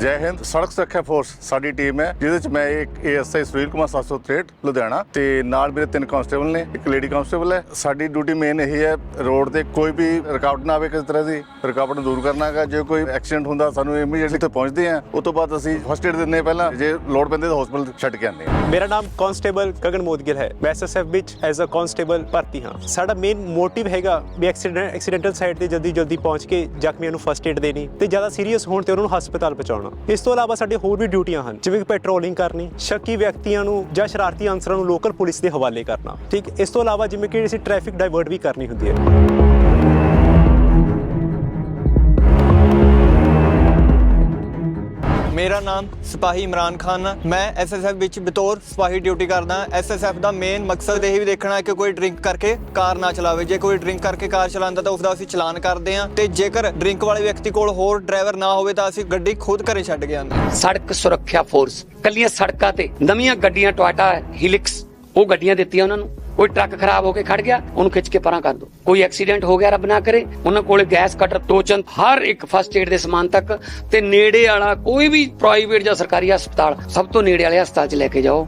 ਜੈ ਹਿੰਦ, ਸੜਕ ਸੁਰੱਖਿਆ ਫੋਰਸ ਸਾਡੀ ਟੀਮ ਹੈ, ਜਿਹਦੇ ਚ ਮੈਂ ਇੱਕ ਏਐਸਆਈ ਸੁਨੀਲ ਕੁਮਾਰ 763 ਲੁਧਿਆਣਾ ਤੇ ਨਾਲ ਮੇਰੇ ਤਿੰਨ ਕਾਂਸਟੇਬਲ ਨੇ, ਇੱਕ ਲੇਡੀ ਕਾਂਸਟੇਬਲ ਹੈ। ਸਾਡੀ ਡਿਊਟੀ ਮੇਨ ਇਹ ਹੈ, ਰੋਡ ਤੇ ਕੋਈ ਵੀ ਰੁਕਾਵਟ ਨਾ ਆਵੇ ਕਿਸੇ ਤਰ੍ਹਾਂ ਦੀ, ਰੁਕਾਵਟ ਨੂੰ ਦੂਰ ਕਰਨਾ ਹੈਗਾ। ਜੇ ਕੋਈ ਐਕਸੀਡੈਂਟ ਹੁੰਦਾ, ਸਾਨੂੰ ਇਮੀਡੀਏਟਲੀ ਤੇ ਪਹੁੰਚਦੇ ਹਾਂ। ਉਸ ਤੋਂ ਬਾਅਦ ਅਸੀਂ ਫਸਟ ਏਡ ਦਿੰਦੇ ਹਾਂ ਪਹਿਲਾਂ, ਜੇ ਲੋੜ ਪੈਂਦੀ ਤਾਂ ਹਸਪੀਟਲ ਛੱਡ ਕੇ ਆਉਂਦੇ ਹਾਂ। ਮੇਰਾ ਨਾਮ ਕਾਂਸਟੇਬਲ ਗਗਨ ਮੋਦਗਿਲ ਹੈ। ਮੈਂ ਐਸਐਸਐਫ ਵਿੱਚ ਐਜ਼ ਅ ਕਾਂਸਟੇਬਲ ਭਰਤੀ ਹਾਂ। ਸਾਡਾ ਮੇਨ ਮੋਟਿਵ ਹੈਗਾ ਵੀ ਐਕਸੀਡੈਂਟ ਐਕਸੀਡੈਂਟਲ ਸਾਈਡ ਤੇ ਜਲਦੀ ਜਲਦੀ ਪਹੁੰਚ ਕੇ ਜ਼ਖਮੀਆਂ ਨੂੰ ਫਸਟ ਏਡ ਦੇਣੀ ਤੇ ਜ਼ਿਆਦਾ ਸੀਰੀਅਸ ਹੋਣ ਤੇ ਉਹਨਾਂ ਨੂੰ ਹਸਪਤਾਲ ਪਹੁੰਚਾਉਣਾ। ਇਸ ਤੋਂ ਇਲਾਵਾ ਸਾਡੇ ਹੋਰ ਵੀ ਡਿਊਟੀਆਂ ਹਨ, ਜਿਵੇਂ ਕਿ ਪੈਟਰੋਲਿੰਗ ਕਰਨੀ, ਸ਼ੱਕੀ ਵਿਅਕਤੀਆਂ ਨੂੰ ਜਾਂ ਸ਼ਰਾਰਤੀ ਅਨਸਰਾਂ ਨੂੰ ਲੋਕਲ ਪੁਲਿਸ ਦੇ ਹਵਾਲੇ ਕਰਨਾ। ਠੀਕ, ਇਸ ਤੋਂ ਇਲਾਵਾ ਜਿਵੇਂ ਕਿ ਅਸੀਂ ਟ੍ਰੈਫਿਕ ਡਾਇਵਰਟ ਵੀ ਕਰਨੀ ਹੁੰਦੀ ਹੈ। ਮੇਰਾ ਨਾਮ ਸਿਪਾਹੀ ਇਮਰਾਨ ਖਾਨ ਹੈ ਮੈਂ ਐਸਐਸਐਫ ਵਿੱਚ ਬਤੌਰ ਸਿਪਾਹੀ ਡਿਊਟੀ ਕਰਦਾ ਐਸਐਸਐਫ ਦਾ ਮੇਨ ਮਕਸਦ ਇਹ ਵੀ ਦੇਖਣਾ ਕਿ ਕੋਈ ਡਰਿੰਕ ਕਰਕੇ ਕਾਰ ਨਾ ਚਲਾਵੇ। ਜੇ ਕੋਈ ਡਰਿੰਕ ਕਰਕੇ ਕਾਰ ਚਲਾਉਂਦਾ ਤਾਂ ਉਸਦਾ ਅਸੀਂ ਚਲਾਨ ਕਰਦੇ ਹਾਂ ਤੇ ਜੇਕਰ ਡਰਿੰਕ ਵਾਲੇ ਵਿਅਕਤੀ ਕੋਲ ਹੋਰ ਡਰਾਈਵਰ ਨਾ ਹੋਵੇ ਤਾਂ ਅਸੀਂ ਗੱਡੀ ਖੁਦ ਘਰੇ ਛੱਡ ਕੇ ਆਉਂਦੇ ਸੜਕ ਸੁਰੱਖਿਆ ਫੋਰਸ ਕੱਲੀਆਂ ਸੜਕਾਂ ਤੇ ਨਵੀਆਂ ਗੱਡੀਆਂ ਟੋਇਟਾ ਹਿਲਿਕਸ ਉਹ ਗੱਡੀਆਂ ਦਿੱਤੀਆਂ ਉਹਨਾਂ ਨੂੰ। ਕੋਈ ਟਰੱਕ ਖਰਾਬ ਹੋ ਕੇ ਖੜ ਗਿਆ, ਉਹਨੂੰ ਖਿੱਚ ਕੇ ਪਰਾਂ ਕਰ ਦੋ। ਕੋਈ ਐਕਸੀਡੈਂਟ ਹੋ ਗਿਆ, ਰੱਬ ਨਾ ਕਰੇ। ਉਹਨਾਂ ਕੋਲ ਗੈਸ, ਕਟਰ ਤੋਚਨ ਹਰ ਇੱਕ ਫਸਟ ਏਡ ਦੇ ਸਮਾਨ ਤੱਕ। ਤੇ ਨੇੜੇ ਵਾਲਾ ਕੋਈ ਵੀ ਪ੍ਰਾਈਵੇਟ ਜਾਂ ਸਰਕਾਰੀ ਹਸਪਤਾਲ, ਸਭ ਤੋਂ ਨੇੜੇ ਵਾਲੇ ਹਸਪਤਾਲ 'ਚ ਲੈ ਕੇ ਜਾਓ।